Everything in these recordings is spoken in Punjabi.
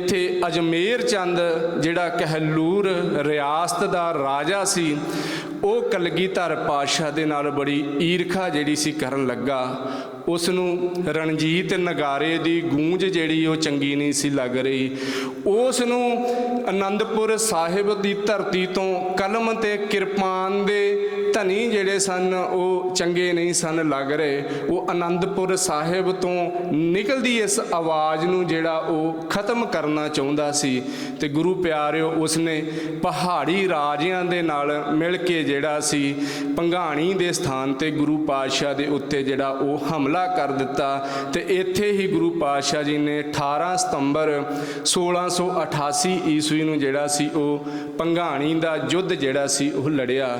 ਇੱਥੇ ਅਜਮੇਰ ਚੰਦ, ਜਿਹੜਾ ਕਹਿਲੂਰ ਰਿਆਸਤ ਦਾ ਰਾਜਾ ਸੀ, ਉਹ ਕਲਗੀਧਰ ਪਾਤਸ਼ਾਹ ਦੇ ਨਾਲ ਬੜੀ ਈਰਖਾ ਜਿਹੜੀ ਸੀ ਕਰਨ ਲੱਗਾ। ਉਸ ਨੂੰ ਰਣਜੀਤ ਨਗਾਰੇ ਦੀ ਗੂੰਜ ਜਿਹੜੀ ਉਹ ਚੰਗੀ ਨਹੀਂ ਸੀ ਲੱਗ ਰਹੀ। ਉਸ ਨੂੰ ਆਨੰਦਪੁਰ ਸਾਹਿਬ ਦੀ ਧਰਤੀ ਤੋਂ ਕਲਮ ਤੇ ਕਿਰਪਾਨ ਦੇ ਧਨੀ ਜਿਹੜੇ ਸਨ, ਉਹ ਚੰਗੇ ਨਹੀਂ ਸਨ ਲੱਗ ਰਹੇ। ਉਹ ਆਨੰਦਪੁਰ ਸਾਹਿਬ ਤੋਂ ਨਿਕਲਦੀ ਇਸ ਆਵਾਜ਼ ਨੂੰ ਜਿਹੜਾ ਉਹ ਖਤਮ ਕਰਨਾ ਚਾਹੁੰਦਾ ਸੀ। ਤੇ ਗੁਰੂ ਪਿਆਰਿਓ, ਉਸਨੇ ਪਹਾੜੀ ਰਾਜਿਆਂ ਦੇ ਨਾਲ ਮਿਲ ਕੇ ਜਿਹੜਾ ਸੀ, ਪੰਘਾਣੀ ਦੇ ਸਥਾਨ ਤੇ ਗੁਰੂ ਪਾਤਸ਼ਾਹ ਦੇ ਉੱਤੇ ਜਿਹੜਾ ਉਹ ਹਮਲਾ ਕਰ ਦਿੱਤਾ ਤੇ ਇੱਥੇ ਹੀ ਗੁਰੂ ਪਾਤਸ਼ਾਹ ਜੀ ਨੇ 18 ਸਤੰਬਰ 1688 ਈਸਵੀ ਨੂੰ ਜਿਹੜਾ ਸੀ ਉਹ ਪੰਘਾਣੀ ਦਾ ਯੁੱਧ ਜਿਹੜਾ ਸੀ ਉਹ ਲੜਿਆ।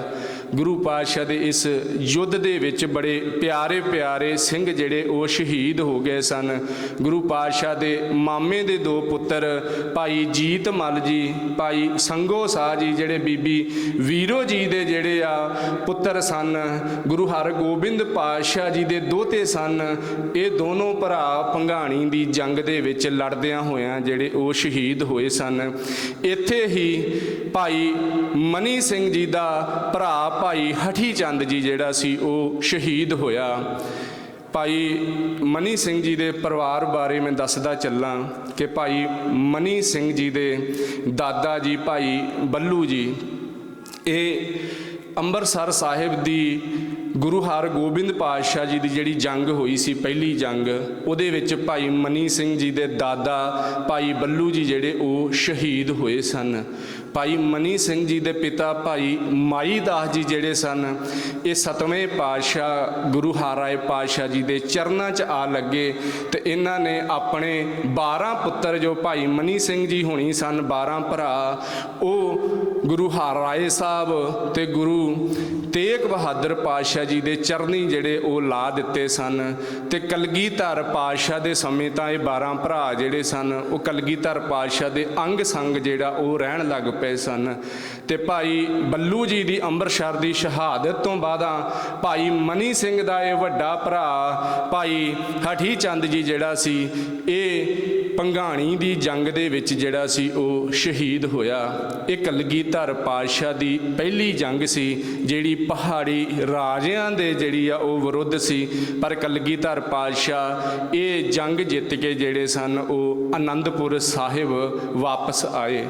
ਗੁਰੂ ਪਾਤਸ਼ਾਹ ਦੇ ਇਸ ਯੁੱਧ ਦੇ ਵਿੱਚ ਬੜੇ ਪਿਆਰੇ ਪਿਆਰੇ ਸਿੰਘ ਜਿਹੜੇ ਉਹ ਸ਼ਹੀਦ ਹੋ ਗਏ ਸਨ। ਗੁਰੂ ਪਾਤਸ਼ਾਹ ਦੇ ਮਾਮੇ ਦੇ ਦੋ ਪੁੱਤਰ ਭਾਈ ਜੀਤ ਮਲ ਜੀ, ਭਾਈ ਸੰਗੋ ਸਾਹ ਜੀ ਜਿਹੜੇ ਬੀਬੀ ਵੀਰੋ ਜੀ ਦੇ ਜਿਹੜੇ ਆ ਪੁੱਤਰ ਸਨ। ਗੁਰੂ ਹਰਗੋਬਿੰਦ ਪਾਤਸ਼ਾਹ ਜੀ ਦੇ ਦੋਤੇ ਸਨ। ਇਹ ਦੋਨੋਂ ਭਰਾ ਪੰਘਾਣੀ ਦੀ ਜੰਗ ਦੇ ਵਿੱਚ ਲੜਦਿਆਂ ਹੋਇਆਂ ਜਿਹੜੇ ਉਹ ਸ਼ਹੀਦ ਹੋਏ ਸਨ। ਇੱਥੇ ਹੀ ਭਾਈ ਮਨੀ ਸਿੰਘ ਜੀ ਦਾ ਭਰਾ ਭਾਈ ਹਠੀ ਚੰਦ ਜੀ ਜਿਹੜਾ ਸੀ, ਉਹ ਸ਼ਹੀਦ ਹੋਇਆ। ਭਾਈ ਮਨੀ ਸਿੰਘ ਜੀ ਦੇ ਪਰਿਵਾਰ ਬਾਰੇ ਮੈਂ ਦੱਸਦਾ ਚੱਲਾਂ ਕਿ ਭਾਈ ਮਨੀ ਸਿੰਘ ਜੀ ਦੇ ਦਾਦਾ ਜੀ, ਭਾਈ ਬੱਲੂ ਜੀ, ਇਹ ਅੰਮ੍ਰਿਤਸਰ ਸਾਹਿਬ ਦੀ ਗੁਰੂ ਹਰਗੋਬਿੰਦ ਪਾਤਸ਼ਾਹ ਜੀ ਦੀ ਜਿਹੜੀ ਜੰਗ ਹੋਈ ਸੀ, ਪਹਿਲੀ ਜੰਗ, ਉਹਦੇ ਵਿੱਚ ਭਾਈ ਮਨੀ ਸਿੰਘ ਜੀ ਦੇ ਦਾਦਾ, ਭਾਈ ਬੱਲੂ ਜੀ ਜਿਹੜੇ ਉਹ ਸ਼ਹੀਦ ਹੋਏ ਸਨ। ਭਾਈ ਮਨੀ ਸਿੰਘ ਜੀ ਦੇ ਪਿਤਾ ਭਾਈ ਮਾਈ ਦਾਸ ਜੀ ਜਿਹੜੇ ਸਨ, ਇਹ ਸਤਵੇਂ ਪਾਤਸ਼ਾਹ ਗੁਰੂ ਹਰਾਏ ਪਾਤਸ਼ਾਹ ਜੀ ਦੇ ਚਰਨਾਂ 'ਚ ਆ ਲੱਗੇ ਤੇ ਇਹਨਾਂ ਨੇ ਆਪਣੇ 12 ਪੁੱਤਰ ਜੋ ਭਾਈ ਮਨੀ ਸਿੰਘ ਜੀ ਹੋਣੀ ਸਨ 12 ਭਰਾ, ਉਹ ਗੁਰੂ ਹਰਾਏ ਸਾਹਿਬ ਤੇ ਗੁਰੂ ਤੇਗ ਬਹਾਦਰ ਪਾਤਸ਼ਾਹ ਜੀ ਦੇ ਚਰਨੀ ਜਿਹੜੇ ਉਹ ਲਾ ਦਿੱਤੇ ਸਨ ਤੇ ਕਲਗੀਧਰ ਪਾਤਸ਼ਾਹ ਦੇ ਸਮੇਂ ਤਾਂ ਇਹ 12 ਭਰਾ ਜਿਹੜੇ ਸਨ, ਉਹ ਕਲਗੀਧਰ ਪਾਤਸ਼ਾਹ ਦੇ ਅੰਗ ਸੰਗ ਜਿਹੜਾ ਉਹ ਰਹਿਣ ਲੱਗ ਪਏ ਸਨ। ਤੇ ਭਾਈ ਬੱਲੂ ਜੀ ਦੀ ਅੰਮ੍ਰਿਤਸਰ ਦੀ ਸ਼ਹਾਦਤ ਤੋਂ ਬਾਅਦਾਂ ਭਾਈ ਮਨੀ ਸਿੰਘ ਦਾ ਇਹ ਵੱਡਾ ਭਰਾ ਭਾਈ ਹਠੀ ਚੰਦ ਜੀ ਜਿਹੜਾ ਸੀ, ਇਹ ਪੰਘਾਣੀ ਦੀ ਜੰਗ ਦੇ ਵਿੱਚ ਜਿਹੜਾ ਸੀ ਉਹ ਸ਼ਹੀਦ ਹੋਇਆ। ਇਹ ਕਲਗੀਧਰ ਪਾਤਸ਼ਾਹ ਦੀ ਪਹਿਲੀ ਜੰਗ ਸੀ, ਜਿਹੜੀ ਪਹਾੜੀ ਰਾਜਿਆਂ ਦੇ ਜਿਹੜੀ ਆ ਉਹ ਵਿਰੁੱਧ ਸੀ। ਪਰ ਕਲਗੀਧਰ ਪਾਤਸ਼ਾਹ ਇਹ ਜੰਗ ਜਿੱਤ ਕੇ ਜਿਹੜੇ ਸਨ, ਉਹ ਆਨੰਦਪੁਰ ਸਾਹਿਬ ਵਾਪਸ ਆਏ।